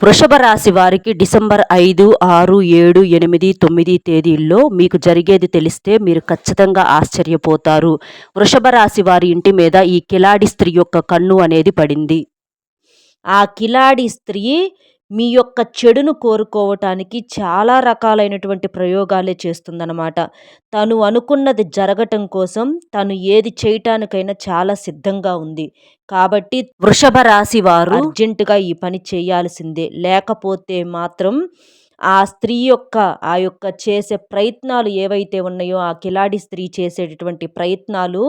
వృషభ రాశి వారికి డిసెంబర్ ఐదు ఆరు ఏడు ఎనిమిది తొమ్మిది తేదీల్లో మీకు జరిగేది తెలిస్తే మీరు ఖచ్చితంగా ఆశ్చర్యపోతారు. వృషభ రాశి వారి ఇంటి మీద ఈ కిలాడి స్త్రీ యొక్క కన్ను అనేది పడింది. ఆ కిలాడి స్త్రీ మీ యొక్క చెడును కోరుకోవటానికి చాలా రకాలైనటువంటి ప్రయోగాలే చేస్తుందన్నమాట. తను అనుకున్నది జరగటం కోసం తను ఏది చేయటానికైనా చాలా సిద్ధంగా ఉంది. కాబట్టి వృషభ రాశి వారు అర్జెంటుగా ఈ పని చేయాల్సిందే. లేకపోతే మాత్రం ఆ స్త్రీ యొక్క ఆ యొక్క చేసే ప్రయత్నాలు ఏవైతే ఉన్నాయో ఆ కిలాడి స్త్రీ చేసేటటువంటి ప్రయత్నాలు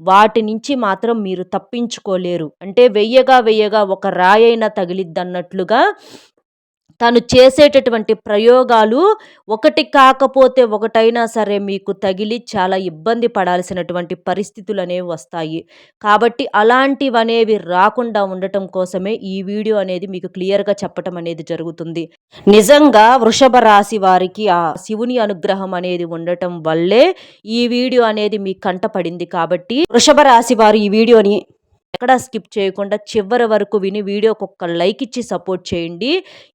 వాటి నుంచి మాత్రం మీరు తప్పించుకోలేరు. అంటే వెయ్యగా వెయ్యగా ఒక రాయైనా తగిలిద్దన్నట్లుగా తను చేసేటటువంటి ప్రయోగాలు ఒకటి కాకపోతే ఒకటైనా సరే మీకు తగిలి చాలా ఇబ్బంది పడాల్సినటువంటి పరిస్థితులు అనేవి వస్తాయి. కాబట్టి అలాంటివి అనేవి రాకుండా ఉండటం కోసమే ఈ వీడియో అనేది మీకు క్లియర్గా చెప్పటం అనేది జరుగుతుంది. నిజంగా వృషభ రాశి వారికి ఆ శివుని అనుగ్రహం అనేది ఉండటం వల్లే ఈ వీడియో అనేది మీ కంట పడింది కాబట్టి వృషభ రాశి వారు ఈ వీడియోని ఎక్కడా స్కిప్ చేయకుండా చివరి వరకు విని వీడియోకి ఒక్క లైక్ ఇచ్చి సపోర్ట్ చేయండి.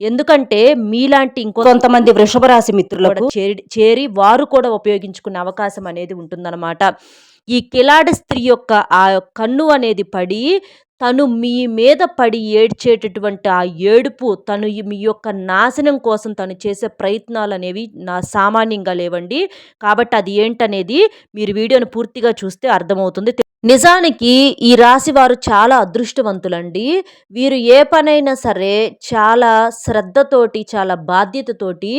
ఎందుకంటే మీలాంటి ఇంకో కొంతమంది వృషభ రాశి మిత్రులకు చేరి చేరి వారు కూడా ఉపయోగించుకునే అవకాశం అనేది ఉంటుందన్నమాట. ఈ కిలాడి స్త్రీ యొక్క ఆ కన్ను అనేది పడి తను మీ మీద పడి ఏడ్చేటటువంటి ఆ ఏడుపు తను మీ యొక్క నాశనం కోసం తను చేసే ప్రయత్నాలు అనేవి నా సామాన్యంగా లేవండి. కాబట్టి అది ఏంటనేది మీరు వీడియోని పూర్తిగా చూస్తే అర్థమవుతుంది. నిజానికి ఈ రాశి వారు చాలా అదృష్టవంతులండి. వీరు ఏ పనైనా సరే చాలా శ్రద్ధతోటి చాలా బాధ్యతతోటి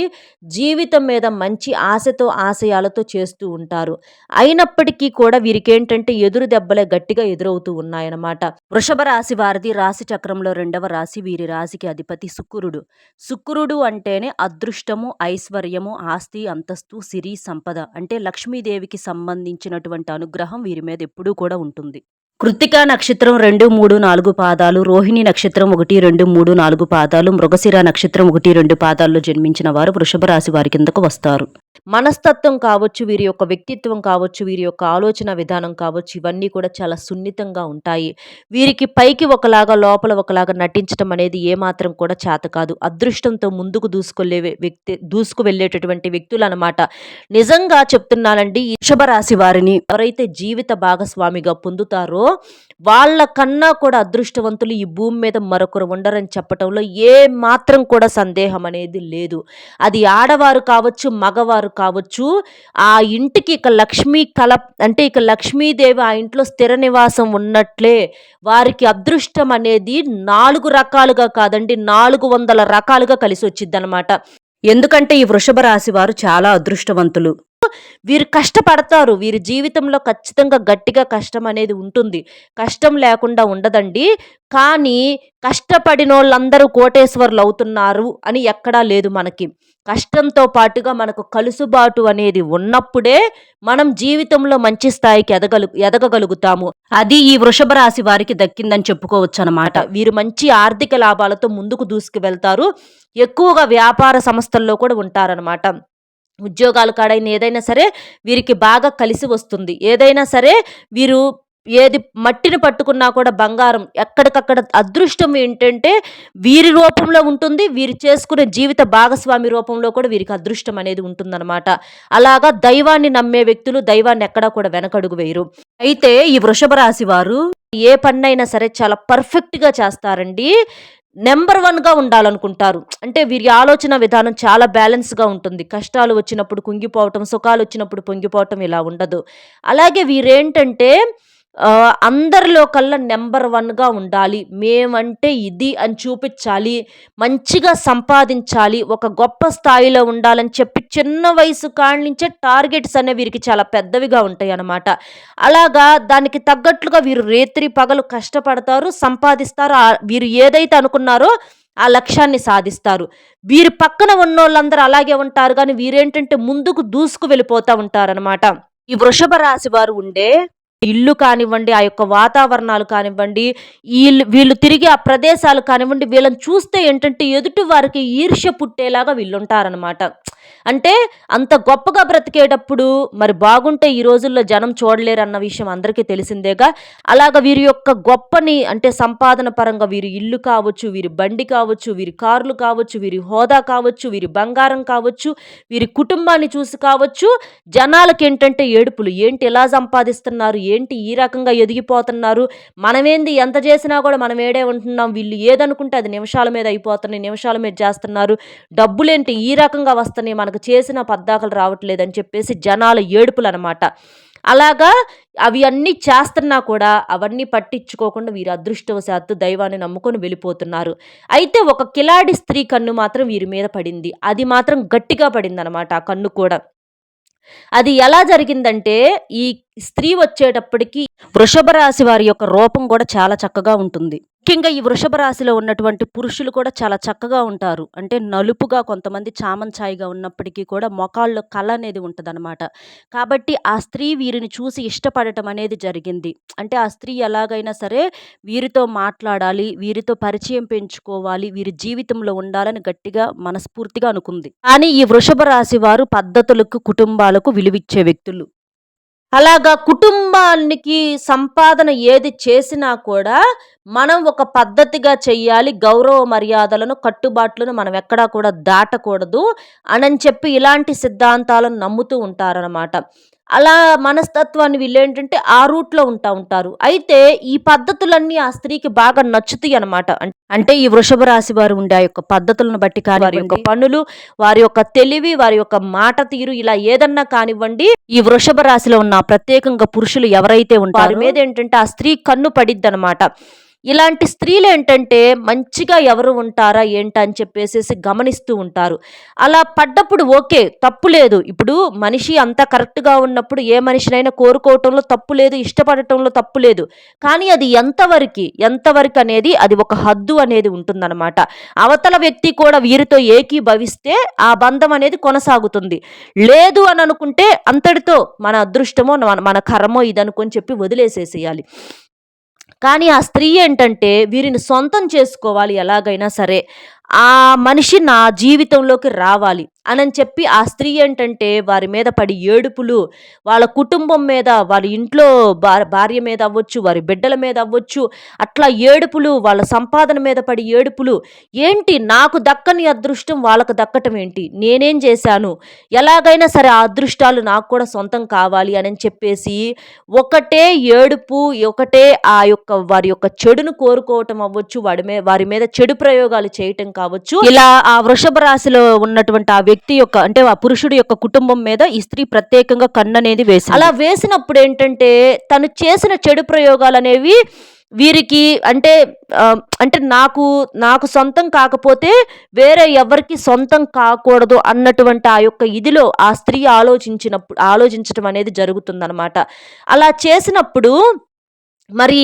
జీవితం మీద మంచి ఆశతో ఆశయాలతో చేస్తూ ఉంటారు. అయినప్పటికీ కూడా వీరికి ఏంటంటే ఎదురు దెబ్బలే గట్టిగా ఎదురవుతూ ఉన్నాయన్నమాట. వృషభ రాశి వారిది రాశి చక్రంలో రెండవ రాశి వీరి రాశికి అధిపతి శుక్రుడు. శుక్రుడు అంటేనే అదృష్టము ఐశ్వర్యము ఆస్తి అంతస్తు సిరి సంపద. అంటే లక్ష్మీదేవికి సంబంధించినటువంటి అనుగ్రహం వీరి మీద ఎప్పుడూ కూడా కూడా ఉంటుంది. కృత్తికా నక్షత్రం రెండు మూడు నాలుగు పాదాలు రోహిణి నక్షత్రం ఒకటి రెండు మూడు నాలుగు పాదాలు మృగశిర నక్షత్రం ఒకటి రెండు పాదాల్లో జన్మించిన వారు వృషభ రాశి వారి కిందకు వస్తారు. మనస్తత్వం కావచ్చు వీరి యొక్క వ్యక్తిత్వం కావచ్చు వీరి యొక్క ఆలోచన విధానం కావచ్చు ఇవన్నీ కూడా చాలా సున్నితంగా ఉంటాయి. వీరికి పైకి ఒకలాగా లోపల ఒకలాగా నటించడం అనేది ఏమాత్రం కూడా చేత కాదు. అదృష్టంతో ముందుకు దూసుకెళ్ళే వ్యక్తి దూసుకు వెళ్ళేటటువంటి వ్యక్తులు అనమాట నిజంగా చెప్తున్నానండి ఈ వృషభ రాశి వారిని ఎవరైతే జీవిత భాగస్వామిగా పొందుతారో వాళ్ళ కన్నా కూడా అదృష్టవంతులు ఈ భూమి మీద మరొకరు ఉండరని చెప్పటంలో ఏ మాత్రం కూడా సందేహం అనేది లేదు. అది ఆడవారు కావచ్చు మగవారు కావచ్చు ఆ ఇంటికి ఇక లక్ష్మీ కల అంటే ఇక లక్ష్మీదేవి ఆ ఇంట్లో స్థిర నివాసం ఉన్నట్లే వారికి అదృష్టం అనేది నాలుగు రకాలుగా కాదండి నాలుగు వందల రకాలుగా కలిసి వచ్చింది ఎందుకంటే ఈ వృషభ రాశి వారు చాలా అదృష్టవంతులు. వీరు కష్టపడతారు. వీరి జీవితంలో ఖచ్చితంగా గట్టిగా కష్టం అనేది ఉంటుంది. కష్టం లేకుండా ఉండదండి. కానీ కష్టపడిన వాళ్ళందరూ కోటేశ్వర్లు అవుతున్నారు అని ఎక్కడా లేదు మనకి. కష్టంతో పాటుగా మనకు కలుసుబాటు అనేది ఉన్నప్పుడే మనం జీవితంలో మంచి స్థాయికి ఎదగలు ఎదగగలుగుతాము. అది ఈ వృషభ రాశి వారికి దక్కిందని చెప్పుకోవచ్చు అనమాట వీరు మంచి ఆర్థిక లాభాలతో ముందుకు దూసుకు వెళ్తారు ఎక్కువగా వ్యాపార సంస్థల్లో కూడా ఉంటారనమాట. ఉద్యోగాలు కాడైన ఏదైనా సరే వీరికి బాగా కలిసి వస్తుంది. ఏదైనా సరే వీరు ఏది మట్టిని పట్టుకున్నా కూడా బంగారం ఎక్కడికక్కడ అదృష్టం ఏంటంటే వీరి రూపంలో ఉంటుంది వీరు చేసుకునే జీవిత భాగస్వామి రూపంలో కూడా వీరికి అదృష్టం అనేది ఉంటుందన్నమాట. అలాగా దైవాన్ని నమ్మే వ్యక్తులు దైవాన్ని ఎక్కడా కూడా వెనకడుగు వేయరు. అయితే ఈ వృషభ రాశి వారు ఏ పన్నైనా సరే చాలా పర్ఫెక్ట్గా చేస్తారండి. నెంబర్ వన్గా ఉండాలనుకుంటారు. అంటే వీరి ఆలోచన విధానం చాలా బ్యాలెన్స్గా ఉంటుంది. కష్టాలు వచ్చినప్పుడు కుంగిపోవటం సుఖాలు వచ్చినప్పుడు పొంగిపోవటం ఇలా ఉండదు. అలాగే వీరేంటంటే అందరిలో కల్లా నెంబర్ వన్గా ఉండాలి. మేమంటే ఇది అని చూపించాలి. మంచిగా సంపాదించాలి. ఒక గొప్ప స్థాయిలో ఉండాలని చెప్పి చిన్న వయసు కాళ్ళ నుంచే టార్గెట్స్ అనేవి వీరికి చాలా పెద్దవిగా ఉంటాయి అన్నమాట అలాగా దానికి తగ్గట్లుగా వీరు రేత్రి పగలు కష్టపడతారు సంపాదిస్తారు. వీరు ఏదైతే అనుకున్నారో ఆ లక్ష్యాన్ని సాధిస్తారు. వీరి పక్కన ఉన్నోళ్ళందరూ అలాగే ఉంటారు. కానీ వీరేంటంటే ముందుకు దూసుకు వెళ్ళిపోతూ ఉంటారనమాట ఈ వృషభ రాశి వారు ఉండే ఇల్లు కానివ్వండి ఆ యొక్క వాతావరణాలు కానివ్వండి వీళ్ళు వీళ్ళు తిరిగి ఆ ప్రదేశాలు కానివ్వండి వీళ్ళని చూస్తే ఏంటంటే ఎదుటి వారికి ఈర్ష్య పుట్టేలాగా వీళ్ళుంటారనమాట అంటే అంత గొప్పగా బ్రతికేటప్పుడు మరి బాగుంటే ఈ రోజుల్లో జనం చూడలేరు అన్న విషయం అందరికీ తెలిసిందేగా. అలాగ వీరి యొక్క గొప్పని అంటే సంపాదన పరంగా వీరి ఇల్లు కావచ్చు వీరి బండి కావచ్చు వీరి కార్లు కావచ్చు వీరి హోదా కావచ్చు వీరి బంగారం కావచ్చు వీరి కుటుంబాన్ని చూసి కావచ్చు జనాలకి ఏంటంటే ఏడుపులు. ఏంటి ఎలా సంపాదిస్తున్నారు? ఏంటి ఈ రకంగా ఎదిగిపోతున్నారు? మనమేంది? ఎంత చేసినా కూడా మనం ఏడే ఉంటున్నాం. వీళ్ళు ఏదనుకుంటే అది నిమిషాల మీద అయిపోతున్నాయి నిమిషాల మీద చేస్తున్నారు. డబ్బులేంటి? ఈ రకంగా వస్తున్నాయి. మనకు చేసిన పద్దాకలు రావట్లేదని చెప్పేసి జనాల ఏడుపులు అనమాట అలాగా అవి అన్నీ చేస్తున్నా కూడా అవన్నీ పట్టించుకోకుండా వీరు అదృష్టవశాత్తు దైవాన్ని నమ్ముకొని వెళ్ళిపోతున్నారు. అయితే ఒక కిలాడి స్త్రీ కన్ను మాత్రం వీరి మీద పడింది. అది మాత్రం గట్టిగా పడింది అనమాట ఆ కన్ను కూడా. అది ఎలా జరిగిందంటే ఈ స్త్రీ వచ్చేటప్పటికి వృషభ రాశి వారి యొక్క రూపం కూడా చాలా చక్కగా ఉంటుంది. ముఖ్యంగా ఈ వృషభ రాశిలో ఉన్నటువంటి పురుషులు కూడా చాలా చక్కగా ఉంటారు. అంటే నలుపుగా కొంతమంది చామంచాయిగా ఉన్నప్పటికీ కూడా మొఖాల్లో కళ అనేది ఉంటుందన్నమాట. కాబట్టి ఆ స్త్రీ వీరిని చూసి ఇష్టపడటం అనేది జరిగింది. అంటే ఆ స్త్రీ ఎలాగైనా సరే వీరితో మాట్లాడాలి వీరితో పరిచయం పెంచుకోవాలి వీరి జీవితంలో ఉండాలని గట్టిగా మనస్ఫూర్తిగా అనుకుంది. కానీ ఈ వృషభ రాశి వారు పద్ధతులకు కుటుంబాలకు విలువిచ్చే వ్యక్తులు. అలాగా కుటుంబానికి సంపాదన ఏది చేసినా కూడా మనం ఒక పద్ధతిగా చెయ్యాలి. గౌరవ మర్యాదలను కట్టుబాట్లను మనం ఎక్కడా కూడా దాటకూడదు అని చెప్పి ఇలాంటి సిద్ధాంతాలను నమ్ముతూ ఉంటారనమాట అలా మనస్తత్వాన్ని వీళ్ళు ఏంటంటే ఆ రూట్లో ఉంటా ఉంటారు. అయితే ఈ పద్ధతులన్నీ ఆ స్త్రీకి బాగా నచ్చుతాయి అనమాట అంటే ఈ వృషభ రాశి వారు ఉండే ఆ యొక్క పద్ధతులను బట్టి కానీ వారి యొక్క పనులు వారి యొక్క తెలివి వారి యొక్క మాట తీరు ఇలా ఏదన్నా కానివ్వండి. ఈ వృషభ రాశిలో ఉన్న ప్రత్యేకంగా పురుషులు ఎవరైతే ఉంటారు మీద ఏంటంటే ఆ స్త్రీ కన్ను పడిద్ది అనమాట ఇలాంటి స్త్రీలు ఏంటంటే మంచిగా ఎవరు ఉంటారా ఏంటని అని చెప్పేసి గమనిస్తూ ఉంటారు. అలా పడ్డప్పుడు ఓకే తప్పు లేదు. ఇప్పుడు మనిషి అంత కరెక్ట్గా ఉన్నప్పుడు ఏ మనిషినైనా కోరుకోవటంలో తప్పు లేదు ఇష్టపడటంలో తప్పు లేదు. కానీ అది ఎంతవరకు ఎంతవరకు అనేది అది ఒక హద్దు అనేది ఉంటుందన్నమాట. అవతల వ్యక్తి కూడా వీరితో ఏకీభవిస్తే ఆ బంధం అనేది కొనసాగుతుంది. లేదు అని అనుకుంటే అంతటితో మన అదృష్టమో మన మన కర్మో ఇదనుకొని చెప్పి వదిలేసేసేయాలి. కానీ ఆ స్త్రీ ఏంటంటే వీరిని సొంతం చేసుకోవాలి ఎలాగైనా సరే. ఆ మనిషి నా జీవితంలోకి రావాలి. అని చెప్పి ఆ స్త్రీ ఏంటంటే వారి మీద పడి ఏడుపులు వాళ్ళ కుటుంబం మీద వాళ్ళ ఇంట్లో భార్య మీద అవ్వచ్చు వారి బిడ్డల మీద అవ్వచ్చు అట్లా ఏడుపులు వాళ్ళ సంపాదన మీద పడి ఏడుపులు. ఏంటి? నాకు దక్కని అదృష్టం వాళ్ళకు దక్కటం ఏంటి? నేనేం చేశాను? ఎలాగైనా సరే ఆ అదృష్టాలు నాకు కూడా సొంతం కావాలి అని చెప్పేసి ఒకటే ఏడుపు ఒకటే ఆ యొక్క వారి యొక్క చెడును కోరుకోవటం అవ్వచ్చు వాడి మీద వారి మీద చెడు ప్రయోగాలు చేయటం కావచ్చు. ఇలా ఆ వృషభ రాశిలో ఉన్నటువంటి ఆ వ్యక్తి యొక్క అంటే ఆ పురుషుడి యొక్క కుటుంబం మీద ఈ స్త్రీ ప్రత్యేకంగా కన్ను అనేది వేసి అలా వేసినప్పుడు ఏంటంటే తను చేసిన చెడు ప్రయోగాలు అనేవి వీరికి అంటే అంటే నాకు నాకు సొంతం కాకపోతే వేరే ఎవరికి సొంతం కాకూడదు అన్నటువంటి ఆ యొక్క ఇదిలో ఆ స్త్రీ ఆలోచించినప్పుడు ఆలోచించడం అనేది జరుగుతుందనమాట అలా చేసినప్పుడు మరి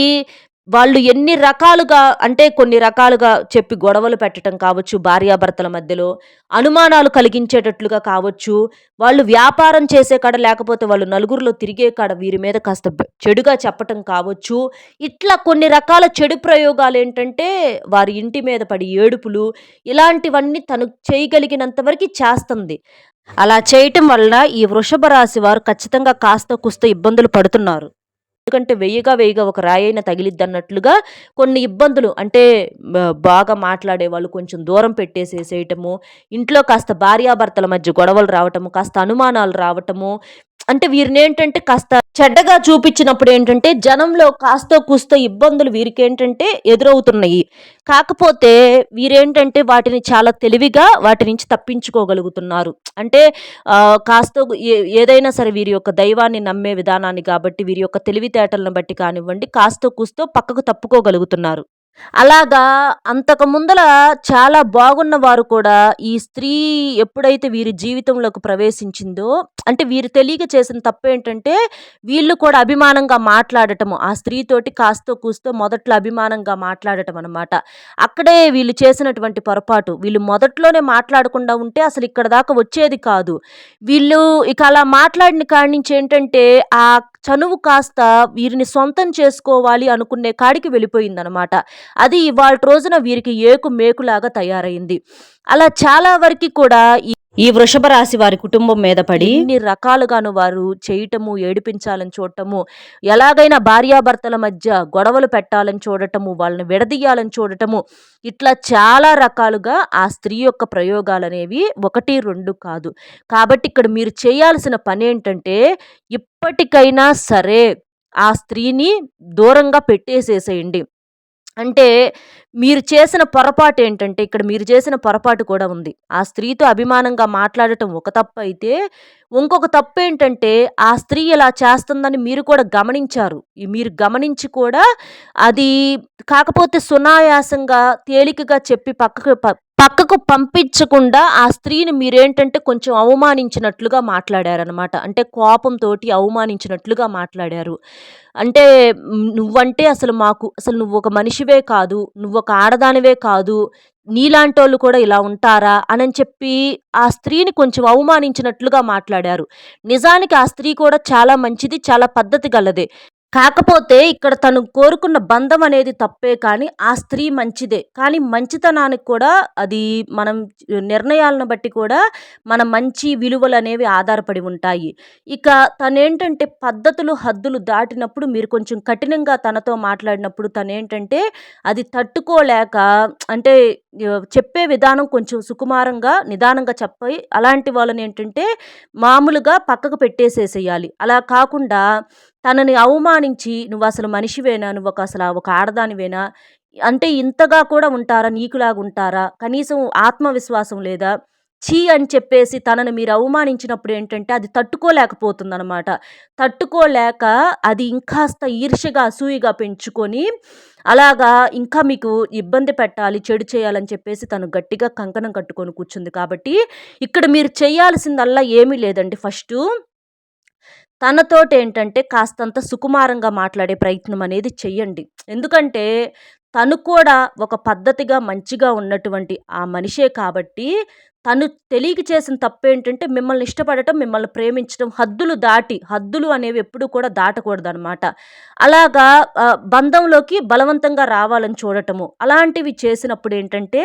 వాళ్ళు ఎన్ని రకాలుగా అంటే కొన్ని రకాలుగా చెప్పి గొడవలు పెట్టడం కావచ్చు భార్యాభర్తల మధ్యలో అనుమానాలు కలిగించేటట్లుగా కావచ్చు వాళ్ళు వ్యాపారం చేసే కాడ లేకపోతే వాళ్ళు నలుగురిలో తిరిగే కాడ వీరి మీద కాస్త చెడుగా చెప్పటం కావచ్చు. ఇట్లా కొన్ని రకాల చెడు ప్రయోగాలు ఏంటంటే వారి ఇంటి మీద పడి ఏడుపులు ఇలాంటివన్నీ తను చేయగలిగినంత వరకు చేస్తుంది. అలా చేయటం వల్ల ఈ వృషభ రాశి వారు ఖచ్చితంగా కాస్త కుస్త ఇబ్బందులు పడుతున్నారు. ఎందుకంటే వెయ్యిగా వెయ్యిగా ఒక రాయైన తగిలిద్ది అన్నట్లుగా కొన్ని ఇబ్బందులు అంటే బాగా మాట్లాడే వాళ్ళు కొంచెం దూరం పెట్టేసేసేయటము ఇంట్లో కాస్త భార్యాభర్తల మధ్య గొడవలు రావటము కాస్త అనుమానాలు రావటము అంటే వీరిని ఏంటంటే కాస్త చెడ్డగా చూపించినప్పుడు ఏంటంటే జనంలో కాస్త కూస్త ఇబ్బందులు వీరికి ఏంటంటే ఎదురవుతున్నాయి. కాకపోతే వీరేంటంటే వాటిని చాలా తెలివిగా వాటి నుంచి తప్పించుకోగలుగుతున్నారు. అంటే కాస్త ఏదైనా సరే వీరి యొక్క దైవాన్ని నమ్మే విధానాన్ని కాబట్టి వీరి యొక్క తెలివితేటలను బట్టి కానివ్వండి కాస్త కూస్తో పక్కకు తప్పుకోగలుగుతున్నారు. అలాగా అంతకు ముందల చాలా బాగున్న వారు కూడా ఈ స్త్రీ ఎప్పుడైతే వీరి జీవితంలోకి ప్రవేశించిందో అంటే వీరు తెలియక చేసిన తప్పేంటంటే వీళ్ళు కూడా అభిమానంగా మాట్లాడటము. ఆ స్త్రీతోటి కాస్తో కూస్తో మొదట్లో అభిమానంగా మాట్లాడటం అనమాట అక్కడే వీళ్ళు చేసినటువంటి పొరపాటు. వీళ్ళు మొదట్లోనే మాట్లాడకుండా ఉంటే అసలు ఇక్కడ దాకా వచ్చేది కాదు. వీళ్ళు ఇక అలా మాట్లాడిన కాడి నుంచి ఏంటంటే ఆ చనువు కాస్త వీరిని సొంతం చేసుకోవాలి అనుకునే కాడికి వెళ్ళిపోయిందనమాట అది ఇవాళ రోజున వీరికి ఏకు మేకులాగా తయారైంది. అలా చాలా వరకు కూడా ఈ వృషభ రాశి వారి కుటుంబం మీద పడి ఇన్ని రకాలుగాను వారు చేయటము ఏడిపించాలని చూడటము ఎలాగైనా భార్యాభర్తల మధ్య గొడవలు పెట్టాలని చూడటము వాళ్ళని విడదీయాలని చూడటము ఇట్లా చాలా రకాలుగా ఆ స్త్రీ యొక్క ప్రయోగాలు అనేవి ఒకటి రెండు కాదు. కాబట్టి ఇక్కడ మీరు చేయాల్సిన పని ఏంటంటే ఇప్పటికైనా సరే ఆ స్త్రీని దూరంగా పెట్టేసేసేయండి. అంటే మీరు చేసిన పొరపాటు ఏంటంటే ఇక్కడ మీరు చేసిన పొరపాటు కూడా ఉంది. ఆ స్త్రీతో అభిమానంగా మాట్లాడటం ఒక తప్పు అయితే ఇంకొక తప్పు ఏంటంటే ఆ స్త్రీ ఇలా చేస్తుందని మీరు కూడా గమనించారు. మీరు గమనించి కూడా అది కాకపోతే సునాయాసంగా తేలికగా చెప్పి పక్కకు ప- పక్కకు పంపించకుండా ఆ స్త్రీని మీరేంటంటే కొంచెం అవమానించినట్లుగా మాట్లాడారనమాట అంటే కోపంతో అవమానించినట్లుగా మాట్లాడారు. అంటే నువ్వంటే అసలు మాకు అసలు నువ్వు ఒక మనిషివే కాదు నువ్వు ఒక ఆడదానివే కాదు నీలాంటోళ్ళు కూడా ఇలా ఉంటారా అని చెప్పి ఆ స్త్రీని కొంచెం అవమానించినట్లుగా మాట్లాడారు. నిజానికి ఆ స్త్రీ కూడా చాలా మంచిది చాలా పద్ధతి గలదే. కాకపోతే ఇక్కడ తను కోరుకున్న బంధం అనేది తప్పే కానీ ఆ స్త్రీ మంచిదే. కానీ మంచితనానికి కూడా అది మనం నిర్ణయాలను బట్టి కూడా మన మంచి విలువలు అనేవి ఆధారపడి ఉంటాయి. ఇక తనేంటంటే పద్ధతులు హద్దులు దాటినప్పుడు మీరు కొంచెం కఠినంగా తనతో మాట్లాడినప్పుడు తనేంటంటే అది తట్టుకోలేక అంటే చెప్పే విధానం కొంచెం సుకుమారంగా నిదానంగా చెప్పి అలాంటి వాళ్ళని ఏంటంటే మామూలుగా పక్కకు పెట్టేసేసేయాలి. అలా కాకుండా తనని అవమానించి నువ్వు అసలు మనిషివేనా? నువ్వు ఒక అసలు ఒక ఆడదానివేనా? అంటే ఇంతగా కూడా ఉంటారా? నీకులాగా ఉంటారా? కనీసం ఆత్మవిశ్వాసం లేదా? చీ అని చెప్పేసి తనని మీరు అవమానించినప్పుడు ఏంటంటే అది తట్టుకోలేకపోతుందనమాట. తట్టుకోలేక అది ఇంకాస్త ఈర్ష్యగా అసూయగా పెంచుకొని అలాగా ఇంకా మీకు ఇబ్బంది పెట్టాలి చెడు చేయాలని చెప్పేసి తను గట్టిగా కంకణం కట్టుకొని కూర్చుంది. కాబట్టి ఇక్కడ మీరు చేయాల్సిందల్లా ఏమీ లేదండి. ఫస్ట్ తనతోటి ఏంటంటే కాస్తంత సుకుమారంగా మాట్లాడే ప్రయత్నం అనేది చెయ్యండి. ఎందుకంటే తను కూడా ఒక పద్ధతిగా మంచిగా ఉన్నటువంటి ఆ మనిషే కాబట్టి తను తెలియక చేసిన తప్పు ఏంటంటే మిమ్మల్ని ఇష్టపడటం మిమ్మల్ని ప్రేమించడం హద్దులు దాటి హద్దులు అనేవి ఎప్పుడూ కూడా దాటకూడదు అనమాట అలాగా బంధంలోకి బలవంతంగా రావాలని చూడటము. అలాంటివి చేసినప్పుడు ఏంటంటే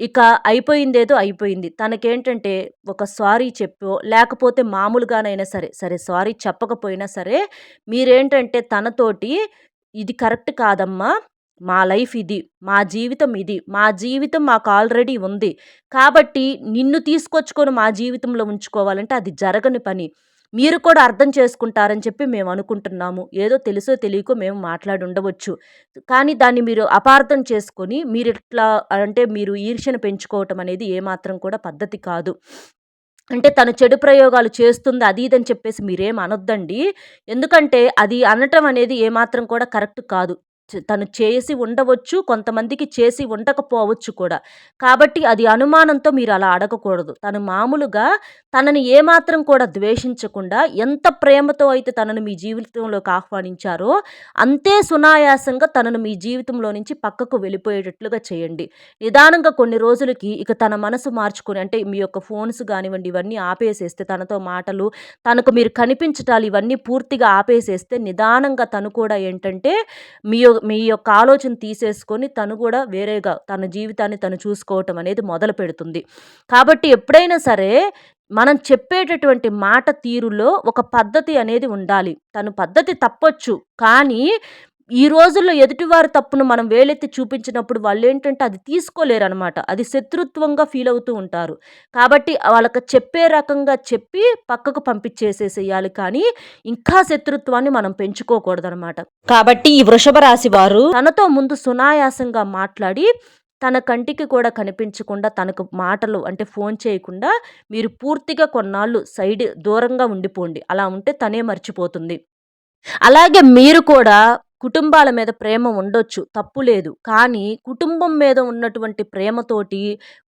ఇక అయిపోయిందేదో అయిపోయింది. తనకేంటంటే ఒక సారీ చెప్పో లేకపోతే మామూలుగానైనా సరే సరే సారీ చెప్పకపోయినా సరే మీరేంటంటే తనతోటి ఇది కరెక్ట్ కాదమ్మా మా లైఫ్ ఇది మా జీవితం ఇది మా జీవితం మాకు ఆల్రెడీ ఉంది. కాబట్టి నిన్ను తీసుకొచ్చుకొని మా జీవితంలో ఉంచుకోవాలంటే అది జరగని పని. మీరు కూడా అర్థం చేసుకుంటారని చెప్పి మేము అనుకుంటున్నాము. ఏదో తెలుసో తెలియకో మేము మాట్లాడి ఉండవచ్చు. కానీ దాన్ని మీరు అపార్థం చేసుకొని మీరు ఇట్లా అంటే మీరు ఈర్ష్యను పెంచుకోవటం అనేది ఏమాత్రం కూడా పద్ధతి కాదు. అంటే తను చెడు ప్రయోగాలు చేస్తుంది అది ఇదని చెప్పేసి మీరేం అనొద్దండి. ఎందుకంటే అది అనటం అనేది ఏమాత్రం కూడా కరెక్ట్ కాదు. తను చేసి ఉండవచ్చు కొంతమందికి చేసి ఉండకపోవచ్చు కూడా. కాబట్టి అది అనుమానంతో మీరు అలా అడగకూడదు. తను మామూలుగా తనని ఏమాత్రం కూడా ద్వేషించకుండా ఎంత ప్రేమతో అయితే తనను మీ జీవితంలోకి ఆహ్వానించారో అంతే సునాయాసంగా తనను మీ జీవితంలో నుంచి పక్కకు వెళ్ళిపోయేటట్లుగా చేయండి. నిదానంగా కొన్ని రోజులకి ఇక తన మనసు మార్చుకుని అంటే మీ యొక్క ఫోన్స్ కానివ్వండి ఇవన్నీ ఆపేసేస్తే తనతో మాటలు తనకు మీరు కనిపించటాలు ఇవన్నీ పూర్తిగా ఆపేసేస్తే నిదానంగా తను కూడా ఏంటంటే మీ మీ యొక్క ఆలోచన తీసేసుకొని తను కూడా వేరేగా తన జీవితాన్ని తను చూసుకోవటం అనేది మొదలు పెడుతుంది. కాబట్టి ఎప్పుడైనా సరే మనం చెప్పేటటువంటి మాట తీరులో ఒక పద్ధతి అనేది ఉండాలి. తను పద్ధతి తప్పొచ్చు. కానీ ఈ రోజుల్లో ఎదుటివారి తప్పును మనం వేలెత్తి చూపించినప్పుడు వాళ్ళు ఏంటంటే అది తీసుకోలేరు అనమాట అది శత్రుత్వంగా ఫీల్ అవుతూ ఉంటారు. కాబట్టి వాళ్ళకి చెప్పే రకంగా చెప్పి పక్కకు పంపించేసేసేయాలి. కానీ ఇంకా శత్రుత్వాన్ని మనం పెంచుకోకూడదనమాట కాబట్టి ఈ వృషభ రాశి వారు తనతో ముందు సునాయాసంగా మాట్లాడి తన కంటికి కూడా కనిపించకుండా తనకు మాటలు అంటే ఫోన్ చేయకుండా మీరు పూర్తిగా కొన్నాళ్ళు సైడ్ దూరంగా ఉండిపోండి. అలా ఉంటే తనే మర్చిపోతుంది. అలాగే మీరు కూడా కుటుంబాల మీద ప్రేమ ఉండొచ్చు తప్పు లేదు. కానీ కుటుంబం మీద ఉన్నటువంటి ప్రేమతోటి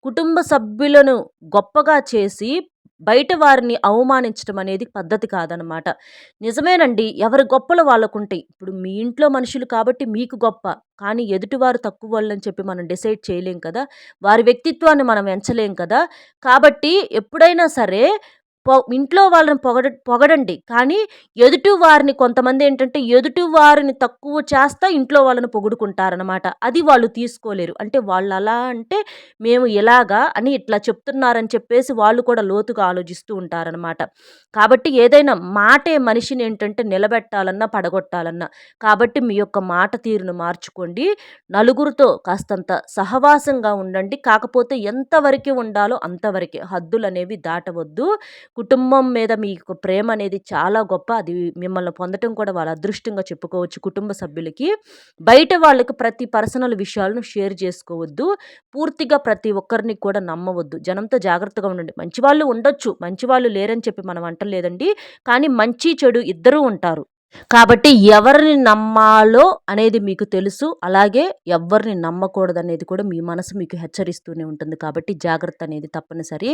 కుటుంబ సభ్యులను గొప్పగా చేసి బయట వారిని అవమానించడం అనేది పద్ధతి కాదనమాట నిజమేనండి ఎవరి గొప్పలు వాళ్ళకుంటాయి ఇప్పుడు మీ ఇంట్లో మనుషులు కాబట్టి మీకు గొప్ప కానీ ఎదుటివారు తక్కువ వాళ్ళని చెప్పి మనం డిసైడ్ చేయలేం కదా. వారి వ్యక్తిత్వాన్ని మనం ఎంచలేం కదా. కాబట్టి ఎప్పుడైనా సరే ఇంట్లో వాళ్ళని పొగడ పొగడండి. కానీ ఎదుటి వారిని కొంతమంది ఏంటంటే ఎదుటి వారిని తక్కువ చేస్తా ఇంట్లో వాళ్ళని పొగుడుకుంటారనమాట అది వాళ్ళు తీసుకోలేరు. అంటే వాళ్ళు అలా అంటే మేము ఇలాగా అని ఇట్లా చెప్తున్నారని చెప్పేసి వాళ్ళు కూడా లోతుగా ఆలోచిస్తూ ఉంటారనమాట కాబట్టి ఏదైనా మాటే మనిషిని ఏంటంటే నిలబెట్టాలన్నా పడగొట్టాలన్నా కాబట్టి మీ యొక్క మాట తీరును మార్చుకోండి. నలుగురితో కాస్తంత సహవాసంగా ఉండండి. కాకపోతే ఎంతవరకే ఉండాలో అంతవరకే. హద్దులు అనేవి దాటవద్దు. కుటుంబం మీద మీకు ప్రేమ అనేది చాలా గొప్ప. అది మిమ్మల్ని పొందటం కూడా వాళ్ళ అదృష్టంగా చెప్పుకోవచ్చు కుటుంబ సభ్యులకి. బయట వాళ్ళకి ప్రతి పర్సనల్ విషయాలను షేర్ చేసుకోవద్దు. పూర్తిగా ప్రతి ఒక్కరిని కూడా నమ్మవద్దు. జనంతో జాగ్రత్తగా ఉండండి. మంచి వాళ్ళు ఉండొచ్చు. మంచి వాళ్ళు లేరని చెప్పి మనం అంటలేదండి. కానీ మంచి చెడు ఇద్దరూ ఉంటారు. కాబట్టి ఎవరిని నమ్మాలో అనేది మీకు తెలుసు అలాగే ఎవరిని నమ్మకూడదనేది కూడా మీ మనసు మీకు హెచ్చరిస్తూనే ఉంటుంది. కాబట్టి జాగ్రత్త అనేది తప్పనిసరి.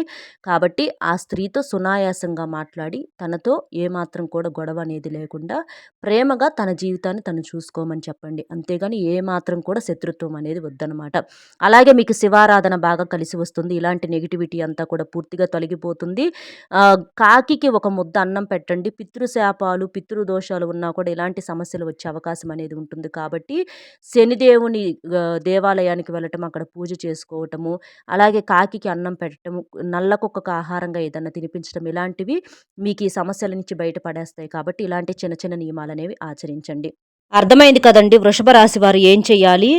కాబట్టి ఆ స్త్రీతో సునాయాసంగా మాట్లాడి తనతో ఏమాత్రం కూడా గొడవ అనేది లేకుండా ప్రేమగా తన జీవితాన్ని తను చూసుకోమని చెప్పండి. అంతేగాని ఏమాత్రం కూడా శత్రుత్వం అనేది వద్దనమాట అలాగే మీకు శివారాధన బాగా కలిసి వస్తుంది. ఇలాంటి నెగిటివిటీ అంతా కూడా పూర్తిగా తొలగిపోతుంది. కాకికి ఒక ముద్ద అన్నం పెట్టండి. పితృశాపాలు పితృదోషాలు ఉన్నా కూడా ఇలాంటి సమస్యలు వచ్చే అవకాశం అనేది ఉంటుంది. కాబట్టి శనిదేవుని దేవాలయానికి వెళ్ళటం అక్కడ పూజ చేసుకోవటము అలాగే కాకికి అన్నం పెట్టడము నల్ల కుక్కకు ఆహారంగా ఏదన్నా తినిపించడం ఇలాంటివి మీకు ఈ సమస్యల నుంచి బయటపడేస్తాయి. కాబట్టి ఇలాంటి చిన్న చిన్న నియమాలు అనేవి ఆచరించండి. అర్థమైంది కదండి? వృషభ రాశి వారు ఏం చేయాలి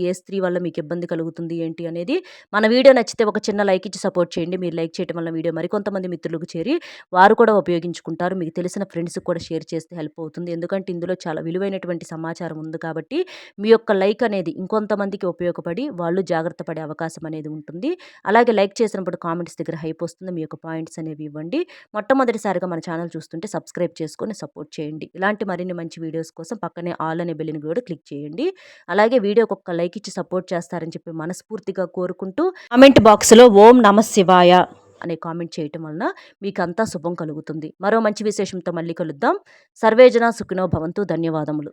ఏ స్త్రీ వల్ల మీకు ఇబ్బంది కలుగుతుంది ఏంటి అనేది మన వీడియో నచ్చితే ఒక చిన్న లైక్ ఇచ్చి సపోర్ట్ చేయండి. మీరు లైక్ చేయడం వల్ల వీడియో మరికొంతమంది మిత్రులకు చేరి వారు కూడా ఉపయోగించుకుంటారు. మీకు తెలిసిన ఫ్రెండ్స్కి కూడా షేర్ చేస్తే హెల్ప్ అవుతుంది. ఎందుకంటే ఇందులో చాలా విలువైనటువంటి సమాచారం ఉంది కాబట్టి మీ యొక్క లైక్ అనేది ఇంకొంతమందికి ఉపయోగపడి వాళ్ళు జాగ్రత్త పడే అవకాశం అనేది ఉంటుంది. అలాగే లైక్ చేసినప్పుడు కామెంట్స్ దగ్గర హైప్ వస్తుంది. మీ యొక్క పాయింట్స్ అనేవి ఇవ్వండి. మొట్టమొదటిసారిగా మన ఛానల్ చూస్తుంటే సబ్స్క్రైబ్ చేసుకొని సపోర్ట్ చేయండి. ఇలాంటి మరిన్ని మంచి వీడియోస్ కోసం పక్కనే ఆల్ అనే బెల్లిని కూడా క్లిక్ చేయండి. అలాగే వీడియోకి ఒక లైక్ ఇచ్చి సపోర్ట్ చేస్తారని చెప్పి మనస్ఫూర్తిగా కోరుకుంటూ కామెంట్ బాక్స్లో ఓం నమ శివాయ అనే కామెంట్ చేయటం వలన మీకు అంతా శుభం కలుగుతుంది. మరో మంచి విశేషంతో మళ్ళీ కలుద్దాం. సర్వేజన సుఖినో భవంతు. ధన్యవాదములు.